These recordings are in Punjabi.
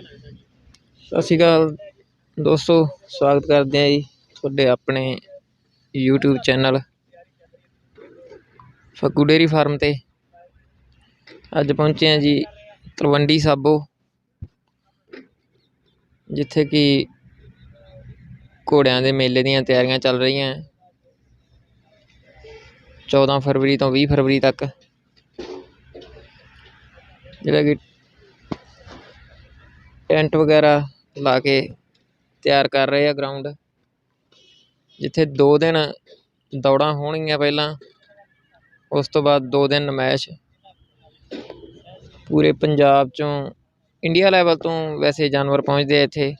ਸਤਿ ਸ਼੍ਰੀ ਅਕਾਲ ਦੋਸਤੋ, ਸਵਾਗਤ ਕਰਦੇ ਹਾਂ ਜੀ ਤੁਹਾਡੇ ਆਪਣੇ YouTube channel Phaggu dairy farm ਤੇ। ਅੱਜ ਪਹੁੰਚੇ ਹਾਂ ਜੀ ਤਲਵੰਡੀ ਸਾਬੋ, ਜਿੱਥੇ ਕਿ ਘੋੜਿਆਂ ਦੇ ਮੇਲੇ ਦੀਆਂ ਤਿਆਰੀਆਂ ਚੱਲ ਰਹੀਆਂ। 14 ਫਰਵਰੀ ਤੋਂ 20 ਫਰਵਰੀ ਤੱਕ। ਜਿਹੜਾ ਕਿ ਟੈਂਟ ਵਗੈਰਾ ਲਾ ਕੇ ਤਿਆਰ ਕਰ ਰਹੇ ਆ ਗਰਾਊਂਡ ਜਿੱਥੇ ਦੋ ਦਿਨ ਦੌੜਾਂ ਹੋਣਗੀਆਂ ਪਹਿਲਾਂ, ਉਸ ਤੋਂ ਬਾਅਦ ਦੋ ਦਿਨ ਨਮਾਇਸ਼ ਪੂਰੇ ਪੰਜਾਬ ਚੋਂ ਇੰਡੀਆ ਲੈਵਲ ਤੋਂ ਵੈਸੇ ਜਾਨਵਰ ਪਹੁੰਚਦੇ ਆ ਇੱਥੇ।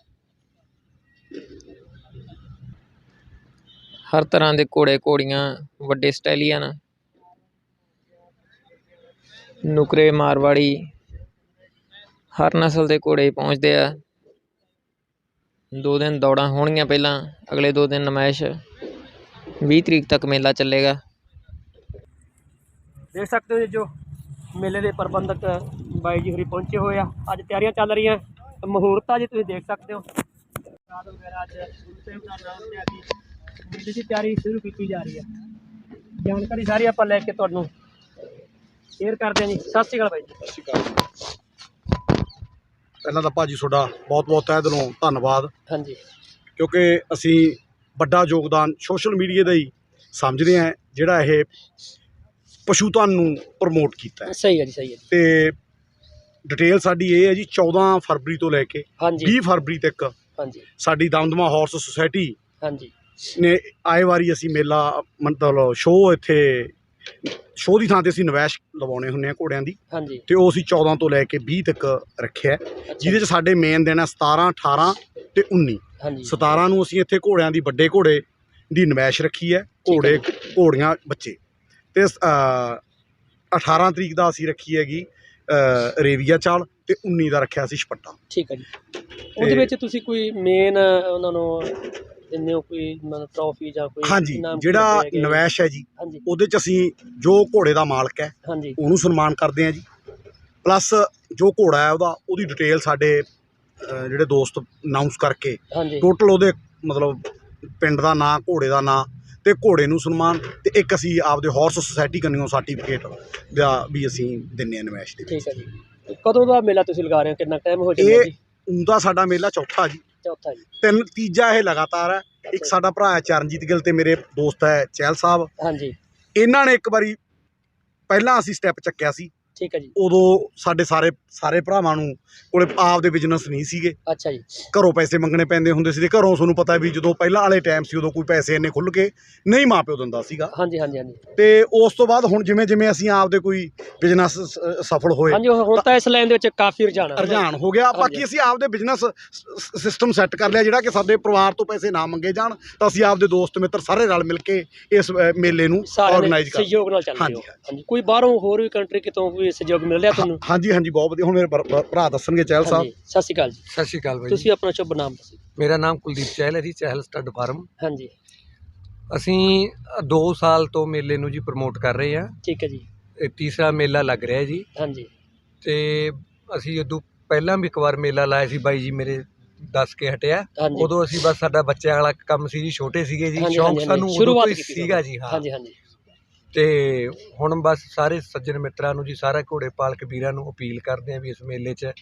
ਹਰ ਤਰ੍ਹਾਂ ਦੇ ਘੋੜੇ ਘੋੜੀਆਂ, ਵੱਡੇ ਸਟੈਲੀਅਨ। ਨੁਕਰੇ ਮਾਰਵਾੜੀ ਹਰ ਨਸਲ ਦੇ ਘੋੜੇ ਪਹੁੰਚਦੇ ਆ। ਦੋ ਦਿਨ ਦੌੜਾਂ ਹੋਣਗੀਆਂ ਪਹਿਲਾਂ ਅਗਲੇ ਦੋ ਦਿਨ ਨਮਾਇਸ਼। 20 ਤਰੀਕ ਤੱਕ ਮੇਲਾ ਚੱਲੇਗਾ। ਦੇਖ ਸਕਦੇ ਹੋ ਜੀ ਜੋ ਮੇਲੇ ਦੇ ਪ੍ਰਬੰਧਕ ਬਾਈ ਜੀ ਹੋਰੀ ਪਹੁੰਚੇ ਹੋਏ ਆ। ਅੱਜ ਤਿਆਰੀਆਂ ਚੱਲ ਰਹੀਆਂ। ਮਹੂਰਤ ਆ ਜੀ ਤੁਸੀਂ ਦੇਖ ਸਕਦੇ ਹੋ। ਰਾਤ ਵਗੈਰਾ ਅੱਜ। ਗੁਰੂ ਸਾਹਿਬ ਦਾ ਨਾਮ ਲਿਆ ਕੇ ਮੇਲੇ ਦੀ ਤਿਆਰੀ ਸ਼ੁਰੂ ਕੀਤੀ ਜਾ ਰਹੀ ਹੈ ਜਾਣਕਾਰੀ ਸਾਰੀ ਆਪਾਂ ਲੈ ਕੇ ਤੁਹਾਨੂੰ ਸ਼ੇਅਰ ਕਰਦੇ ਹਾਂ ਜੀ। ਸਤਿ ਸ਼੍ਰੀ ਅਕਾਲ ਬਾਈ ਜੀ। ਸਤਿ ਸ਼੍ਰੀ ਅਕਾਲ। ਪਹਿਲਾਂ ਤਾਂ ਭਾਜੀ ਤੁਹਾਡਾ ਬਹੁਤ ਬਹੁਤ ਤਹਿ ਦਿਲੋਂ ਧੰਨਵਾਦ। ਹਾਂਜੀ। ਕਿਉਂਕਿ ਅਸੀਂ ਵੱਡਾ ਯੋਗਦਾਨ ਸੋਸ਼ਲ ਮੀਡੀਆ ਦਾ ਹੀ ਸਮਝਦੇ ਹਾਂ ਜਿਹੜਾ ਇਹ ਪਸ਼ੂਧਨ ਨੂੰ ਪ੍ਰਮੋਟ ਕੀਤਾ ਹੈ। ਸਹੀ ਹੈ ਜੀ ਸਹੀ ਹੈ ਤੇ ਡਿਟੇਲ ਸਾਡੀ ਇਹ ਹੈ ਜੀ 14 ਫਰਵਰੀ ਤੋਂ ਲੈ ਕੇ ਹਾਂਜੀ। 20 ਫਰਵਰੀ ਤੱਕ ਹਾਂਜੀ। ਸਾਡੀ ਦਮਦਮਾ ਹਾਰਸ ਸੁਸਾਇਟੀ ਹਾਂਜੀ। ਨੇ ਆਏ ਵਾਰੀ ਅਸੀਂ ਮੇਲਾ ਮਤਲਬ ਸ਼ੋਅ ਇੱਥੇ ਸ਼ੋਅ ਦੀ ਥਾਂ ਤੇ ਅਸੀਂ ਨਿਵੇਸ਼ ਲਵਾਉਣੇ ਹੁੰਦੇ ਆ ਘੋੜਿਆਂ ਦੀ। ਹਾਂਜੀ। ਤੇ ਉਹ ਅਸੀਂ 14 ਤੋਂ ਲੈ ਕੇ 20 ਤੱਕ ਰੱਖਿਆ ਹੈ। ਜਿਹਦੇ ਚ ਸਾਡੇ ਮੇਨ ਦਿਨ ਹੈ 17 18 ਤੇ 19 ਹਾਂਜੀ। 17 ਨੂੰ ਅਸੀਂ ਇੱਥੇ ਘੋੜਿਆਂ ਦੀ ਵੱਡੇ ਘੋੜੇ ਦੀ ਨਮੈਸ਼ ਰੱਖੀ ਹੈ ਘੋੜੇ ਘੋੜੀਆਂ ਬੱਚੇ। ਤੇ ਅ, 18 ਤਰੀਕ ਦਾ ਅਸੀਂ ਰੱਖੀ ਹੈਗੀ ਰੇਵੀਆ ਚਾਲ ਤੇ 19 ਦਾ ਰੱਖਿਆ ਸੀ ਛਪੱਟਾ। ਠੀਕ ਹੈ ਜੀ। ਉਹਦੇ ਵਿੱਚ ਤੁਸੀਂ ਕੋਈ ਮੇਨ ਉਹਨਾਂ ਨੂੰ ਦਿੰਦੇ ਹੋ ਕੋਈ ਮਤਲਬ ਟਰੋਫੀ ਜਾਂ ਕੋਈ ਹਾਂਜੀ ਇਨਾਮ ਜਿਹੜਾ ਰੱਖੇ ਹੈਗੇ? ਨਵੈਸ਼ ਹੈ ਜੀ ਹਾਂਜੀ। ਉਹਦੇ ਚ ਅਸੀਂ ਜੋ ਘੋੜੇ ਦਾ ਮਾਲਕ ਹੈ ਹਾਂਜੀ। ਉਹਨੂੰ ਸਨਮਾਨ ਕਰਦੇ ਹਾਂ ਜੀ। ਪਲੱਸ ਜੋ ਘੋੜਾ ਹੈ ਉਹਦਾ ਉਹਦੀ ਡਿਟੇਲ ਸਾਡੇ ਅ, ਜਿਹੜੇ ਦੋਸਤ ਅਨਾਉਂਸ ਕਰਕੇ ਹਾਂਜੀ। ਟੋਟਲ ਉਹਦੇ ਮਤਲਬ ਪਿੰਡ ਦਾ ਨਾਂ ਘੋੜੇ ਦਾ ਨਾਂ ਤੇ ਘੋੜੇ ਨੂੰ ਸਨਮਾਨ ਤੇ ਇੱਕ ਅਸੀਂ ਆਪਦੇ ਹਾਰਸ ਸੁਸਾਇਟੀ ਕੰਨਿਓ ਸਰਟੀਫਿਕੇਟ ਦਾ ਵੀ ਅਸੀਂ ਦਿੰਨੇ ਆ ਨਵੈਸ਼ ਦੇ ਵਿੱਚ ਠੀਕ ਹੈ ਜੀ। ਤੇ ਕਦੋਂ ਦਾ ਮੇਲਾ ਤੁਸੀਂ ਲਗਾ ਰਹੇ ਹੋ? ਕਿੰਨਾ ਟਾਈਮ ਹੋ ਜਾਂਦਾ ਇਹ ਜੀ? ਉਹਦਾ ਸਾਡਾ ਮੇਲਾ ਚੌਥਾ ਜੀ। ਚੌਥਾ ਜੀ। ਤਿੰਨ ਤੀਜਾ ਇਹ ਲਗਾਤਾਰ ਹੈ। ਇੱਕ ਸਾਡਾ ਭਰਾ ਹੈ ਚਰਨਜੀਤ ਗਿੱਲ ਤੇ ਮੇਰੇ ਦੋਸਤ ਹੈ ਚਹਿਲ ਸਾਹਿਬ। ਹਾਂਜੀ। ਇਹਨਾਂ ਨੇ ਇੱਕ ਵਾਰੀ ਪਹਿਲਾਂ ਅਸੀਂ ਸਟੈਪ ਚੱਕਿਆ ਸੀ। ਠੀਕ ਹੈ ਜੀ। ਉਦੋਂ ਸਾਡੇ ਸਾਰੇ ਸਾਰੇ ਭਰਾਵਾਂ ਨੂੰ ਕੋਲੇ ਆਪ ਦੇ ਬਿਜ਼ਨਸ ਨਹੀਂ ਸੀਗੇ। ਅੱਛਾ ਜੀ। ਘਰੋਂ ਪੈਸੇ ਮੰਗਣੇ ਪੈਂਦੇ ਹੁੰਦੇ ਸੀ ਤੇ ਘਰੋਂ ਤੁਹਾਨੂੰ ਪਤਾ ਵੀ ਜਦੋਂ ਪਹਿਲਾਂ ਵਾਲੇ ਟਾਈਮ ਸੀ ਉਦੋਂ ਕੋਈ ਪੈਸੇ ਇੰਨੇ ਖੁੱਲ ਕੇ ਨਹੀਂ ਮਾਪਿਓ ਦਿੰਦਾ ਸੀਗਾ। ਹਾਂਜੀ ਹਾਂਜੀ ਹਾਂਜੀ। ਤੇ ਉਸ ਤੋਂ ਬਾਅਦ ਹੁਣ ਜਿਵੇਂ ਜਿਵੇਂ ਅਸੀਂ ਆਪਦੇ ਕੋਈ ਬਿਜ਼ਨਸ ਸਫਲ ਹੋਏ ਹਾਂਜੀ ਹੁਣ ਤਾਂ ਇਸ ਲਾਈਨ ਦੇ ਵਿੱਚ ਕਾਫੀ ਰੁਝਾਨ ਆ। ਰੁਝਾਨ ਹੋ ਗਿਆ। ਬਾਕੀ। ਅਸੀਂ ਆਪਦੇ ਬਿਜ਼ਨਸ ਸਿਸਟਮ ਸੈੱਟ ਕਰ ਲਿਆ ਜਿਹੜਾ ਕਿ ਸਾਡੇ ਪਰਿਵਾਰ ਤੋਂ ਪੈਸੇ ਨਾ ਮੰਗੇ ਜਾਣ ਤਾਂ ਅਸੀਂ ਆਪਦੇ ਦੋਸਤ ਮਿੱਤਰ ਸਾਰੇ ਰਲ ਮਿਲ ਕੇ ਇਸ ਮੇਲੇ ਨੂੰ ਦੇ ਆਰਗੇਨਾਈਜ਼ ਕਰ ਸਹਿਯੋਗ ਨਾਲ ਚੱਲ ਰਹੇ ਹੋ। ਹਾਂਜੀ, ਹਾਂਜੀ ਕੋਈ ਬਾਹਰੋਂ ਹੋਰ ਵੀ ਕੰਟਰੀ ਕਿਤੋਂ ਕੋਈ ਸਹਿਯੋਗ ਮਿਲ ਰਿਹਾ ਤੁਹਾਨੂੰ? ਹਾਂਜੀ ਹਾਂਜੀ ਬਹੁਤ ਵਧੀਆ। ਹੁਣ ਮੇਰੇ ਭਰ- ਭਰ- ਭਰਾ ਦੱਸਣਗੇ ਚਹਿਲ ਸਾਹਿਬ। ਹਾਂਜੀ ਸਤਿ ਸ਼੍ਰੀ ਅਕਾਲ ਜੀ। ਸਤਿ ਸ਼੍ਰੀ ਅਕਾਲ ਬਾਈ ਜੀ। ਤੁਸੀਂ ਆਪਣਾ ਸ਼ੁਭ ਨਾਮ ਦੱਸੋ। ਮੇਰਾ ਨਾਮ ਕੁਲਦੀਪ ਚਹਿਲ ਹੈ ਜੀ ਚਹਿਲ ਸਟੱਡ ਫਾਰਮ। ਹਾਂਜੀ। ਅਸੀਂ 2 ਸਾਲ ਤੋਂ ਮੇਲੇ ਨੂੰ ਜੀ ਪ੍ਰਮੋਟ ਕਰ ਰਹੇ ਹਾਂ। ਠੀਕ ਹੈ ਜੀ। ਇਹ ਤੀਸਰਾ ਮੇਲਾ ਲੱਗ ਰਿਹਾ ਜੀ। ਹਾਂਜੀ। ਤੇ ਅਸੀਂ ਉਦੋਂ ਪਹਿਲਾਂ ਵੀ ਇੱਕ ਵਾਰ ਮੇਲਾ ਲਾਇਆ ਸੀ ਬਾਈ ਜੀ ਮੇਰੇ ਦੱਸ ਕੇ ਹਟਿਆ। ਹਾਂਜੀ। ਉਦੋਂ ਅਸੀਂ ਬਸ ਸਾਡਾ ਬੱਚਿਆਂ ਵਾਲਾ ਕੰਮ ਸੀ ਜੀ ਛੋਟੇ ਸੀਗੇ ਜੀ। ਹਾਂਜੀ, ਸ਼ੌਂਕ ਹਾਂਜੀ, ਸਾਨੂੰ ਉਦੋਂ ਸ਼ੁਰੂਆਤ ਤੋਂ ਹੀ ਕੀਤੀ ਸੀਗਾ ਜੀ ਹਾਂ। ਹਾਂਜੀ ਹਾਂਜੀ। ਤੇ ਹੁਣ ਬਸ ਸਾਰੇ ਸੱਜਣ ਮਿੱਤਰਾਂ ਨੂੰ ਜੀ ਸਾਰਾ ਘੋੜੇ ਪਾਲਕ ਵੀਰਾਂ ਨੂੰ ਅਪੀਲ ਕਰਦੇ ਹਾਂ ਵੀ ਇਸ ਮੇਲੇ 'ਚ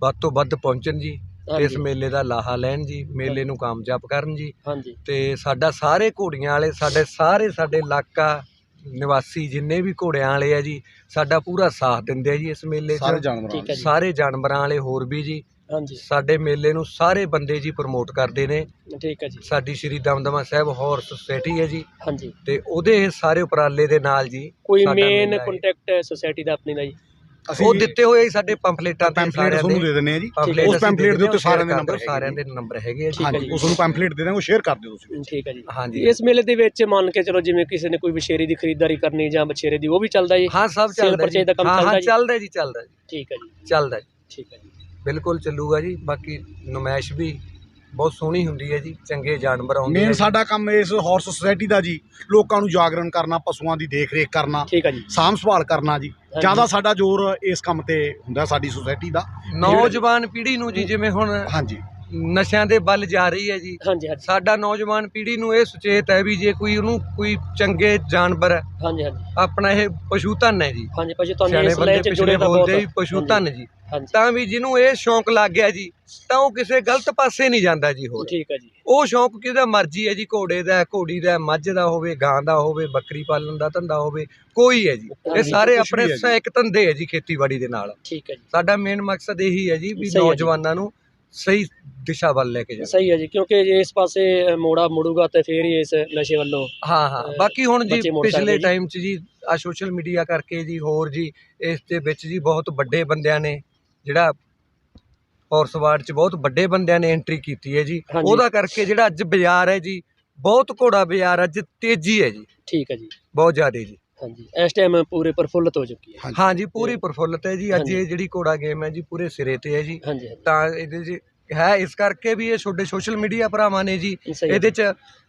ਵੱਧ ਤੋਂ ਵੱਧ ਪਹੁੰਚਣ ਜੀ ਤੇ ਇਸ ਮੇਲੇ ਦਾ ਲਾਹਾ ਲੈਣ ਜੀ ਮੇਲੇ ਨੂੰ ਕਾਮਯਾਬ ਕਰਨ ਜੀ। ਹਾਂਜੀ। ਤੇ ਸਾਡਾ ਸਾਰੇ ਘੋੜੀਆਂ ਵਾਲੇ ਸਾਡੇ ਸਾਰੇ ਸਾਡੇ ਇਲਾਕਾ ਨਿਵਾਸੀ ਜਿੰਨੇ ਵੀ ਘੋੜਿਆਂ ਵਾਲੇ ਆ ਜੀ ਸਾਡਾ ਪੂਰਾ ਸਾਥ ਦਿੰਦੇ ਆ ਜੀ ਇਸ ਮੇਲੇ 'ਚ। ਸਾਰੇ ਜਾਨਵਰਾਂ ਵਾਲੇ ਹੋਰ ਵੀ ਜੀ। ਹਾਂਜੀ। ਸਾਡੇ ਮੇਲੇ ਨੂੰ ਸਾਰੇ ਬੰਦੇ ਜੀ ਪ੍ਰਮੋਟ ਕਰਦੇ ਨੇ। ਠੀਕ ਹੈ ਜੀ। ਸਾਡੀ ਸ਼੍ਰੀ ਦਮਦਮਾ ਸਾਹਿਬ ਹਾਰਸ ਸੁਸਾਇਟੀ ਹੈ ਜੀ। ਹਾਂਜੀ। ਤੇ ਉਹਦੇ ਸਾਰੇ ਉਪਰਾਲੇ ਦੇ ਨਾਲ ਜੀ ਕੋਈ ਸਾਡਾ ਮੇਨ ਮੇਲਾ ਹੈ। ਕੰਟੈਕਟ ਸੁਸਾਇਟੀ ਦਾ ਆਪਣੀ ਦਾ ਜੀ? ਅਸੀਂ ਉਹ ਦਿੱਤੇ ਹੋਏ ਜੀ ਸਾਡੇ ਪੰਫਲੇਟਾਂ ਤੇ ਪੈਂਪਲੇਟ ਸਾਰਿਆਂ ਤੁਹਾਨੂੰ ਦੇ ਦੇ ਦਿੰਦੇ ਆ ਜੀ। ਉਸ ਅਸੀਂ ਦੇ ਦਿੰਦੇ ਉੱਤੇ ਹਾਂ, ਸਾਰਿਆਂ ਦੇ ਨੰਬਰ ਦਿਓ, ਸਾਰਿਆਂ ਦੇ ਨੰਬਰ ਹੈਗੇ ਆ ਜੀ। ਠੀਕ ਹੈ ਹਾਂਜੀ ਜੀ। ਉਸ ਨੂੰ ਪੈਂਪਲੇਟ ਦੇ ਦਾਂਗੇ ਸ਼ੇਅਰ ਕਰ ਦਿਓ ਤੁਸੀਂ। ਠੀਕ ਹੈ ਜੀ। ਹਾਂਜੀ। ਇਸ ਮੇਲੇ ਦੇ ਵਿੱਚ ਮੰਨ ਕੇ ਚਲੋ ਜਿਵੇਂ ਕਿਸੇ ਨੇ ਕੋਈ ਵਿਸ਼ੇਰੀ ਦੀ ਖਰੀਦਦਾਰੀ ਕਰਨੀ ਜਾਂ ਬਛੇਰੇ ਦੀ ਉਹ ਵੀ ਚੱਲਦਾ ਜੀ? ਹਾਂ ਸਭ Sale ਚੱਲਦਾ purchase ਦਾ ਕੰਮ ਹਾਂ ਚੱਲਦਾ ਹਾਂ ਜੀ? ਚੱਲਦਾ ਜੀ ਚੱਲਦਾ ਜੀ। ਠੀਕ ਹੈ ਜੀ। ਚੱਲਦਾ ਜੀ। ਠੀਕ ਹੈ ਜੀ। ਬਿਲਕੁਲ ਚੱਲੂਗਾ ਜੀ ਬਾਕੀ ਨੁਮਾਇਸ਼ ਵੀ ਬਹੁਤ ਸੋਹਣੀ ਹੁੰਦੀ ਹੈ ਜੀ ਚੰਗੇ ਜਾਨਵਰ ਆਉਂਦੇ ਮੇਨ ਸਾਡਾ ਕੰਮ ਇਸ ਹਾਰਸ ਸੁਸਾਇਟੀ ਦਾ ਜੀ ਲੋਕਾਂ ਨੂੰ ਜਾਗਰਣ ਕਰਨਾ ਪਸ਼ੂਆਂ ਦੀ ਦੇਖ ਰੇਖ ਕਰਨਾ ਠੀਕ ਹੈ ਜੀ। ਸਾਂਭ ਸੰਭਾਲ ਕਰਨਾ ਜੀ। ਜ਼ਿਆਦਾ ਸਾਡਾ ਜ਼ੋਰ ਇਸ ਕੰਮ ਤੇ ਹੁੰਦਾ ਸਾਡੀ ਸੁਸਾਇਟੀ ਦਾ। ਨੌਜਵਾਨ ਪੀੜ੍ਹੀ ਨੂੰ ਜੀ ਜਿਵੇਂ ਹੁਣ ਹਾਂਜੀ। ਨਸ਼ਿਆਂ ਦੇ ਵੱਲ ਜਾ ਰਹੀ ਹੈ ਜੀ। ਹਾਂਜੀ ਹਾਂਜੀ। ਸਾਡਾ ਨੌਜਵਾਨ ਪੀੜ੍ਹੀ ਨੂੰ ਇਹ ਸੁਚੇਤ ਹੈ ਵੀ ਜੇ ਕੋਈ ਉਹਨੂੰ ਕੋਈ ਚੰਗੇ ਜਾਨਵਰ ਹੈ, ਹਾਂਜੀ ਹਾਂਜੀ। ਆਪਣਾ ਇਹ ਪਸ਼ੂ ਧਨ ਹੈ ਜੀ। ਹਾਂਜੀ ਭਾਜੀ ਤੁਹਾਨੂੰ ਸਿਆਣੇ ਇਸ ਬੰਦੇ ਲਾਈਨ ਚ ਪਿਛਲੇ ਜੁੜੇ ਤਾਂ ਬਹੁਤ ਬੋਲਦੇ ਵੀ ਪਸ਼ੂ ਧਨ ਜੀ। ਹਾਂਜੀ। ਤਾਂ ਵੀ ਜਿਹਨੂੰ ਇਹ ਸ਼ੌਂਕ ਲੱਗ ਗਿਆ ਜੀ ਤਾਂ ਉਹ ਕਿਸੇ ਗਲਤ ਪਾਸੇ ਨਹੀਂ ਜਾਂਦਾ ਜੀ ਹੋਰ। ਠੀਕ ਹੈ ਜੀ। ਉਹ ਸ਼ੌਂਕ ਕਿਹਦਾ ਮਰਜ਼ੀ ਹੈ ਜੀ ਘੋੜੇ ਦਾ ਘੋੜੀ ਦਾ ਮੱਝ ਦਾ ਹੋਵੇ ਗਾਂ ਦਾ ਹੋਵੇ ਬੱਕਰੀ ਪਾਲਣ ਦਾ ਧੰਦਾ ਹੋਵੇ ਕੋਈ ਹੈ ਜੀ। ਇਹ ਹਾਂਜੀ, ਸਾਰੇ ਕੁਛ ਵੀ ਆਪਣੇ ਹੈ ਜੀ। ਸਹਾਇਕ ਧੰਦੇ ਹੈ ਜੀ ਖੇਤੀਬਾੜੀ ਦੇ ਨਾਲ। ਠੀਕ ਹੈ ਜੀ। ਸਾਡਾ ਮੇਨ ਮਕਸਦ ਇਹੀ ਹੈ ਜੀ ਵੀ ਸਹੀ ਹੈ ਜੀ। ਨੌਜਵਾਨਾਂ ਨੂੰ ਸਹੀ ਦਿਸ਼ਾ ਵੱਲ ਲੈ ਕੇ ਜਾਣਾ ਸਹੀ ਹੈ ਜੀ ਕਿਉਂਕਿ ਜੇ ਇਸ ਪਾਸੇ ਮੋੜਾ ਮੁੜੂਗਾ ਤੇ ਫੇਰ ਹੀ ਇਸ ਨਸ਼ੇ ਵੱਲੋਂ ਹਾਂ ਹਾਂ। ਬਾਕੀ ਹੁਣ ਜੀ ਬੱਚੇ ਮੁੜ ਸਕਦੇ ਪਿਛਲੇ ਜੀ। ਟਾਈਮ 'ਚ ਜੀ ਆ ਸੋਸ਼ਲ ਮੀਡੀਆ ਕਰਕੇ ਜੀ ਹੋਰ ਜੀ ਇਸ ਦੇ ਵਿੱਚ ਜੀ ਬਹੁਤ ਵੱਡੇ ਬੰਦਿਆਂ ਨੇ ਜਿਹੜਾ ਫੋਰਸਵਾਰਡ 'ਚ ਬਹੁਤ ਵੱਡੇ ਬੰਦਿਆਂ ਨੇ ਐਂਟਰੀ ਕੀਤੀ ਹੈ ਜੀ। ਹਾਂਜੀ। ਉਹਦਾ ਕਰਕੇ ਜਿਹੜਾ ਅੱਜ ਬਾਜ਼ਾਰ ਹੈ ਜੀ ਬਹੁਤ ਘੋੜਾ ਬਾਜ਼ਾਰ ਅੱਜ ਤੇਜ਼ੀ ਹੈ ਜੀ। ਠੀਕ ਹੈ ਜੀ। ਬਹੁਤ ਜ਼ਿਆਦਾ ਜੀ। ਹਾਂਜੀ ਇਸ ਟਾਈਮ ਪੂਰੇ ਪ੍ਰਫੁੱਲਤ ਹੋ ਚੁੱਕੀ ਹੈ। ਹਾਂ ਜੀ ਪੂਰੀ ਪ੍ਰਫੁੱਲਤ ਹੈ ਜੀ। ਅੱਜ ਹਾਂਜੀ। ਇਹ ਜਿਹੜੀ ਘੋੜਾ ਗੇਮ ਹੈ ਜੀ ਪੂਰੇ ਸਿਰੇ ਤੇ ਹੈ ਜੀ। ਹਾਂਜੀ ਹਾਂਜੀ। ਤਾਂ ਇਹਦੇ 'ਚ ਹੈ ਇਸ ਕਰਕੇ ਵੀ ਇਹ ਛੋਟੇ ਸੋਸ਼ਲ ਮੀਡੀਆ ਭਰਾਵਾਂ ਨੇ ਜੀ ਸਹੀ ਇਹਦੇ 'ਚ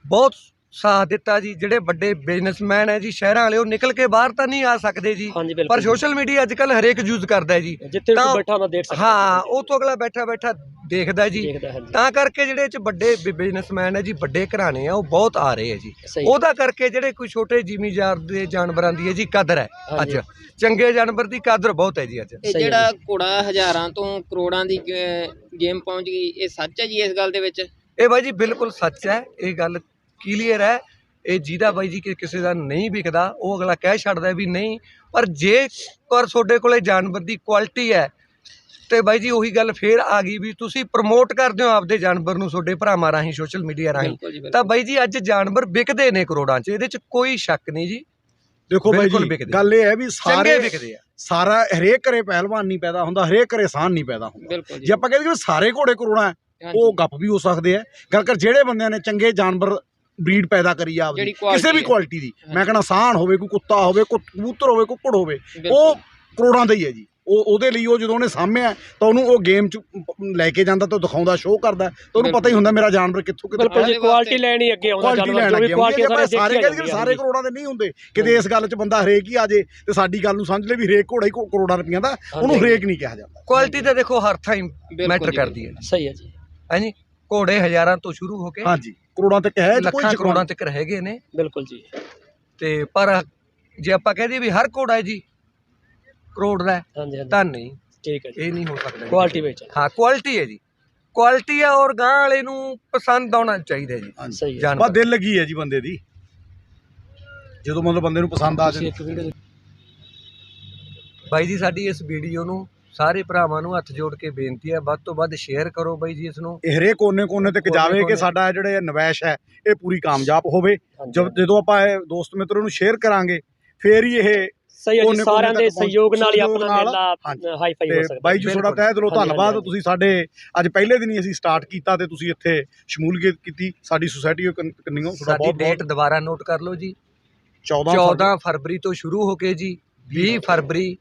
ਬਹੁਤ ਸਾਥ ਦਿੱਤਾ ਜੀ। ਜਿਹੜੇ ਵੱਡੇ ਬਿਜ਼ਨਸਮੈਨ ਹੈ ਜੀ ਸ਼ਹਿਰਾਂ ਵਾਲੇ ਉਹ ਨਿਕਲ ਕੇ ਬਾਹਰ ਤਾਂ ਨਹੀਂ ਆ ਸਕਦੇ ਜੀ। ਹਾਂਜੀ ਬਿਲਕੁਲ। ਪਰ ਸੋਸ਼ਲ ਮੀਡੀਆ ਅੱਜ ਕੱਲ ਹਰੇਕ ਯੂਜ਼ ਕਰਦਾ ਹੈ ਜੀ। ਜਿੱਥੇ ਵੀ ਤਾਂ- ਕੋਈ ਬੈਠਾ ਹੁੰਦਾ ਦੇਖ ਸਕਦਾ। ਹਾਂ ਉਹ ਤੋਂ ਅਗਲਾ ਬੈਠਾ ਬੈਠਾ ਦੇਖਦਾ ਜੀ। ਦੇਖਦਾ ਹਾਂਜੀ। ਤਾਂ ਕਰਕੇ ਜਿਹੜੇ ਚ ਵੱਡੇ ਬਿਜ਼ਨਸਮੈਨ ਹੈ ਜੀ ਵੱਡੇ ਘਰਾਣੇ ਆ ਉਹ ਬਹੁਤ ਆ ਰਹੇ ਆ ਜੀ। ਸਹੀ। ਉਹਦਾ ਕਰਕੇ ਜਿਹੜੇ ਕੋਈ ਛੋਟੇ ਜ਼ਿਮੀਂਦਾਰ ਦੇ ਜਾਨਵਰਾਂ ਦੀ ਹੈ ਜੀ ਕਦਰ ਹੈ ਅੱਜ। ਚੰਗੇ ਜਾਨਵਰ ਦੀ ਕਦਰ ਬਹੁਤ ਹੈ ਜੀ ਅੱਜ। ਇਹ ਸਹੀ ਹੈ ਜਿਹੜਾ ਘੋੜਾ ਹਜ਼ਾਰਾਂ ਤੋਂ ਕਰੋੜਾਂ ਦੀ ਗੇਮ ਪਹੁੰਚ ਗਈ ਇਹ ਸੱਚ ਹੈ ਜੀ ਇਸ ਗੱਲ ਦੇ ਵਿੱਚ? ਇਹ ਬਾਈ ਜੀ ਬਿਲਕੁਲ ਸੱਚ ਹੈ ਇਹ ਗੱਲ ਕਲੀਅਰ ਹੈ। ਇਹ ਜਿਹਦਾ ਬਾਈ ਜੀ ਕਿ ਕਿਸੇ ਦਾ ਨਹੀਂ ਵਿਕਦਾ ਉਹ ਅਗਲਾ ਕਹਿ ਛੱਡਦਾ ਵੀ ਨਹੀਂ ਪਰ ਜੇ ਪਰ ਤੁਹਾਡੇ ਕੋਲੇ ਜਾਨਵਰ ਦੀ ਕੁਆਲਿਟੀ ਹੈ ਤੇ ਬਾਈ ਜੀ ਉਹੀ ਗੱਲ ਫੇਰ ਆ ਗਈ ਵੀ ਤੁਸੀਂ ਪ੍ਰਮੋਟ ਕਰਦੇ ਹੋ ਆਪਦੇ ਜਾਨਵਰ ਨੂੰ ਤੁਹਾਡੇ ਭਰਾਵਾਂ ਰਾਹੀਂ ਸੋਸ਼ਲ ਮੀਡੀਆ ਰਾਹੀਂ ਤਾਂ ਬਾਈ ਜੀ ਅੱਜ ਜਾਨਵਰ ਵਿਕਦੇ ਨੇ ਕਰੋੜਾਂ 'ਚ ਇਹਦੇ 'ਚ ਕੋਈ ਸ਼ੱਕ ਨਹੀਂ ਜੀ ਦੇਖੋ ਬਾਈ ਜੀ। ਗੱਲ ਇਹ ਹੈ ਵੀ ਚੰਗੇ ਸਾਰੇ ਵਿਕਦੇ ਆ ਸਾਰਾ ਹਰੇਕ ਘਰੇ ਪਹਿਲਵਾਨ ਨਹੀਂ ਪੈਦਾ ਹੁੰਦਾ ਹਰੇਕ ਘਰੇ ਸਾਨ ਨਹੀਂ ਪੈਦਾ ਹੁੰਦਾ ਜੇ ਆਪਾਂ ਕਹਿੰਦੇ ਕਿ ਸਾਰੇ ਘੋੜੇ ਹਾਂਜੀ। ਉਹ ਗੱਪ ਵੀ ਹੋ ਸਕਦੇ ਆ ਗੱਲ ਕਰ ਜਿਹੜੇ ਬੰਦਿਆਂ ਨੇ ਚੰਗੇ ਜਾਨਵਰ ਬਰੀਡ ਪੈਦਾ ਕਰੀ ਆ ਆਪਦੀ ਕਿਸੇ ਵੀ। ਕੁਆਲਿਟੀ ਦੀ। ਮੈਂ ਕਹਿੰਦਾ ਸਾਨ ਹੋਵੇ ਕੋਈ ਕੁੱਤਾ ਹੋਵੇ ਕੋਈ ਕਬੂਤਰ ਹੋਵੇ ਕੁੱਕੜ ਹੋਵੇ ਬਿਲਕੁਲ। ਉਹ ਕਰੋੜਾਂ ਦਾ ਹੀ ਹੈ ਜੀ ਉਹ ਉਹਦੇ ਲਈ ਉਹ ਜਦੋਂ ਉਹਨੇ ਸਾਹਮਿਆ ਤਾਂ ਉਹਨੂੰ ਉਹ ਗੇਮ ਚ ਲੈ ਕੇ ਜਾਂਦਾ ਤਾਂ ਦਿਖਾਉਂਦਾ ਸ਼ੋਅ ਕਰਦਾ ਤਾਂ ਉਹਨੂੰ ਪਤਾ ਹੀ ਹੁੰਦਾ ਮੇਰਾ ਜਾਨਵਰ ਕਿੱਥੋਂ ਕਿੱਥੋਂ ਬਿਲਕੁਲ ਜੀ ਕੁਆਲਿਟੀ ਲੈਣੀ ਅੱਗੇ ਆਉਂਦਾ ਜਾਨਵਰ ਜੋ ਵੀ ਕੁਆਲਿਟੀ ਸਾਰੇ ਸਾਰੇ ਸਾਰੇ ਕਰੋੜਾਂ ਦੇ ਨਹੀਂ ਹੁੰਦੇ। ਕਿਤੇ ਇਸ ਗੱਲ 'ਚ ਬੰਦਾ ਹਰੇਕ ਹੀ ਆ ਜੇ ਤੇ ਸਾਡੀ ਗੱਲ ਨੂੰ ਸਮਝ ਲੈ ਵੀ ਹਰੇਕ ਘੋੜਾ ਹੀ ਕਰੋੜਾਂ ਰੁਪਈਆ ਦਾ ਉਹਨੂੰ। ਹਰੇਕ ਨਹੀਂ ਕਿਹਾ ਜਾਂਦਾ। ਕੁਆਲਿਟੀ ਤਾਂ ਦੇਖੋ ਹਰ ਥਾਂ ਮੈਟਰ ਕਰਦੀ ਹੈ ਸਹੀ ਹੈ ਜੀ। ਹਾਂਜੀ ਘੋੜੇ ਹਜ਼ਾਰਾਂ ਤੋਂ ਸ਼ੁਰੂ ਹੋ ਕੇ ਹਾਂਜੀ। ਕਰੋੜਾਂ ਤੱਕ ਹੈ ਲੱਖਾਂ ਚੱਕਰ ਕਰੋੜਾਂ। ਤੱਕ ਹੈਗੇ ਨੇ। ਬਿਲਕੁਲ ਜੀ। ਤੇ ਪਰ ਜੇ ਆਪਾਂ ਕਹਦੇ ਵੀ ਹਰ ਘੋੜਾ ਹੈ ਜੀ ਕਰੋੜ ਦਾ ਹੈ, ਹਾਂਜੀ ਤਾਂ ਠੀਕ ਹੈ ਜੀ। ਇਹ ਨਹੀਂ ਹੋ ਸਕਦਾ ਜੀ। ਕੁਆਲਿਟੀ ਵਿੱਚ ਹੈ। ਹਾਂ ਕੁਆਲਿਟੀ ਹੈ ਜੀ। ਕੁਆਲਿਟੀ ਹੈ ਔਰ ਗਾਂ ਵਾਲੇ ਨੂੰ ਪਸੰਦ ਆਉਣਾ ਚਾਹੀਦਾ ਜੀ। ਹਾਂਜੀ। ਸਹੀ ਹੈ। ਜਾਨਵਰ। ਬਸ ਦਿਲ ਲੱਗੀ ਹੈ ਜੀ ਬੰਦੇ ਦੀ। ਜਦੋਂ ਮਤਲਬ ਬੰਦੇ ਨੂੰ ਪਸੰਦ ਆ ਤੁਸੀਂ ਜਾਏ ਇੱਕ ਵੀਡੀਓ ਬਾਈ ਜੀ ਸਾਡੀ ਇਸ ਵੀਡੀਓ ਨੂੰ ਸਾਰੇ ਭਰਾਵਾਂ ਨੂੰ ਹੱਥ ਜੋੜ ਕੇ ਬੇਨਤੀ ਹੈ ਵੱਧ ਤੋਂ ਵੱਧ ਸ਼ੇਅਰ ਕਰੋ ਬਾਈ ਜੀ ਇਸ ਨੂੰ। ਇਹ ਹਰੇਕ ਕੋਨੇ ਕੋਨੇ ਤੱਕ ਜਾਵੇ ਕੋਨੇ-ਕੋਨੇ। ਕਿ ਸਾਡਾ ਜਿਹੜੇ ਨਿਵੇਸ਼ ਹੈ ਇਹ ਪੂਰੀ ਕਾਮਯਾਬ ਹੋਵੇ। ਜਦ ਜਦੋਂ ਆਪਾਂ ਇਹ ਦੋਸਤ ਮਿੱਤਰਾਂ ਨੂੰ ਸ਼ੇਅਰ ਕਰਾਂਗੇ ਫੇਰ ਹੀ ਇਹ ਸਹੀ ਹੈ ਜੀ ਸਾਰਿਆਂ ਦੇ ਤੱਕ ਪਹੁੰਚ- ਸਹਿਯੋਗ ਨਾਲ ਹੀ ਸਹਿਯੋਗ ਆਪਣਾ ਨਾਲ, ਮੇਲਾ। ਹਾਈ ਫਾਈ ਹੋ ਤੇ ਸਕਦਾ ਬਾਈ ਜੀ ਤੁਹਾਡਾ। ਤਹਿ ਦਿਲੋਂ ਹਾਂਜੀ, ਧੰਨਵਾਦ। ਹਾਂਜੀ। ਤੁਸੀਂ ਸਾਡੇ ਅੱਜ ਪਹਿਲੇ ਦਿਨ ਹੀ ਅਸੀਂ ਸਟਾਰਟ ਕੀਤਾ ਤੇ ਤੁਸੀਂ ਇੱਥੇ ਸ਼ਮੂਲੀਅਤ ਕੀਤੀ। ਸਾਡੀ ਸੁਸਾਇਟੀ ਕੰਨੀਓ? ਤੁਹਾਡਾ ਸਾਡੀ ਬਹੁਤ ਡੇਟ ਬਹੁਤ ਦੁਬਾਰਾ ਨੋਟ ਕਰ ਲਓ ਜੀ। 14 14 ਫਰਵਰੀ। ਤੋਂ ਸ਼ੁਰੂ ਹੋ ਕੇ ਜੀ 20 ਫਰਵਰੀ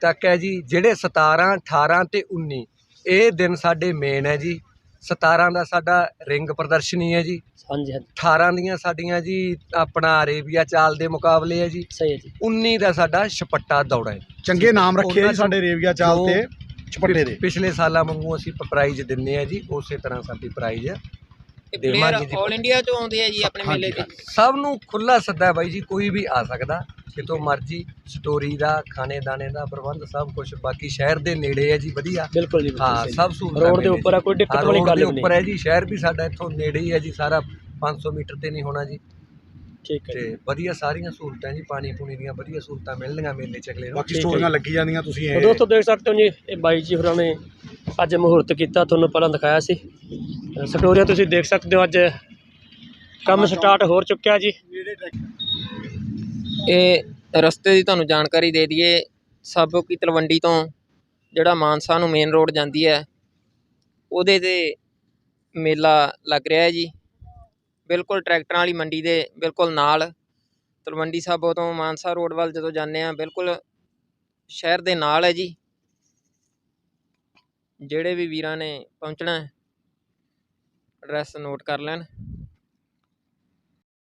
ਤੱਕ ਹੈ ਜੀ ਜਿਹੜੇ 17 18 ਤੇ 19 ਇਹ ਦਿਨ ਸਾਡੇ ਮੇਨ ਹੈ ਜੀ। 17 ਦਾ ਸਾਡਾ ਰਿੰਗ ਪ੍ਰਦਰਸ਼ਨੀ ਹੈ ਜੀ। ਹਾਂਜੀ ਹਾਂਜੀ। 18 ਦੀਆਂ ਸਾਡੀਆਂ ਜੀ ਆਪਣਾ ਅਰੇਬੀਆ ਚਾਲ ਦੇ ਮੁਕਾਬਲੇ ਹੈ ਜੀ। ਸਹੀ ਹੈ ਜੀ। 19 ਦਾ ਸਾਡਾ ਛਪੱਟਾ ਦੌੜਾ ਹੈ। ਚੰਗੇ ਨਾਮ ਰੱਖੇ ਜੀ ਸਾਡੇ ਰੇਵੀਆ ਚਾਲ ਤੇ ਛਪੱਟੇ ਦੇ। ਪਿਛਲੇ ਸਾਲਾਂ ਵਾਂਗੂ ਅਸੀਂ ਪ੍ਰਾਈਜ਼ ਦਿੰਨੇ ਆ ਜੀ ਉਸੇ ਤਰ੍ਹਾਂ ਸਾਡੀ ਪ੍ਰਾਈਜ਼ ਦੇਵਾਂਗੇ ਪਲੇਅਰ। ਆਲ ਇੰਡੀਆ ਤੋਂ ਆਉਂਦੇ ਆ ਜੀ ਆਪਣੇ ਮੇਲੇ ਤੇ ਸਭ ਨੂੰ ਖੁੱਲਾ ਸੱਦਾ ਹੈ ਬਾਈ ਜੀ ਕੋਈ ਵੀ ਆ ਸਕਦਾ ਕਿਤੋਂ ਮਰਜ਼ੀ ਸਟੋਰੀ ਦਾ ਖਾਣੇ ਦਾਣੇ ਦਾ ਪ੍ਰਬੰਧ ਸਭ ਕੁਝ ਬਾਕੀ ਸ਼ਹਿਰ ਦੇ ਨੇੜੇ ਹੈ ਜੀ ਵਧੀਆ ਬਿਲਕੁਲ ਜੀ ਹਾਂ। ਸਭ ਸਹੂਲਤਾਂ ਰੋਡ ਦੇ ਮਿਲੇ ਉੱਪਰ ਆ ਕੋਈ। ਦਿੱਕਤ ਹਾਂ, ਵਾਲੀ ਰੋਡ ਗੱਲ ਦੇ ਵੀ ਉੱਪਰ ਨਹੀਂ ਹੈ ਜੀ ਸ਼ਹਿਰ ਵੀ ਸਾਡਾ ਇੱਥੋਂ ਨੇੜੇ ਹੀ ਹੈ ਜੀ ਸਾਰਾ 500 ਮੀਟਰ ਤੇ ਨਹੀਂ ਹੋਣਾ ਜੀ ਠੀਕ ਹੈ ਜੀ ਤੇ ਵਧੀਆ ਸਾਰੀਆਂ ਸਹੂਲਤਾਂ ਜੀ ਪਾਣੀ ਪੂਣੀ ਦੀਆਂ ਵਧੀਆ ਸਹੂਲਤਾਂ ਮਿਲਣਗੀਆਂ ਮੇਲੇ ਚ ਅਗਲੇ ਨੂੰ ਬਾਕੀ ਸਟੋਰੀਆਂ ਲੱਗੀ ਜਾਂਦੀਆਂ ਤੁਸੀਂ ਤਾਂ ਇਹ ਦੋਸਤੋ ਦੇਖ ਸਕਦੇ ਹੋ ਜੀ ਇਹ ਬਾਈ ਜੀ ਹੋਰਾਂ ਨੇ ਅੱਜ ਮਹੂਰਤ ਕੀਤਾ ਤੁਹਾਨੂੰ ਪਹਿਲਾਂ ਦਿਖਾਇਆ ਸੀ। ਸਟੋਰੀਆਂ ਤੁਸੀਂ ਦੇਖ ਸਕਦੇ ਹੋ ਅੱਜ ਕੰਮ ਸਟਾਰਟ ਹੋ ਚੁੱਕਿਆ ਜੀ। ਇਹ ਰਸਤੇ ਦੀ ਤੁਹਾਨੂੰ ਜਾਣਕਾਰੀ ਦੇ ਦਈਏ ਸਾਬੋ ਕੀ ਤਲਵੰਡੀ ਤੋਂ ਜਿਹੜਾ ਮਾਨਸਾ ਨੂੰ ਮੇਨ ਰੋਡ ਜਾਂਦੀ ਹੈ ਉਹਦੇ ਤੇ ਮੇਲਾ ਲੱਗ ਰਿਹਾ ਹੈ ਜੀ। ਬਿਲਕੁਲ ਟਰੈਕਟਰਾਂ ਵਾਲੀ ਮੰਡੀ ਦੇ ਬਿਲਕੁਲ ਨਾਲ ਤਲਵੰਡੀ ਸਾਬੋ ਤੋਂ ਮਾਨਸਾ ਰੋਡ ਵੱਲ ਜਦੋਂ ਜਾਂਦੇ ਆ ਬਿਲਕੁਲ ਸ਼ਹਿਰ ਦੇ ਨਾਲ ਹੈ ਜੀ। ਜਿਹੜੇ ਵੀ ਵੀਰਾਂ ਨੇ ਪਹੁੰਚਣਾ ਹੈ ਐਡਰੈਸ ਨੋਟ ਕਰ ਲੈਣ।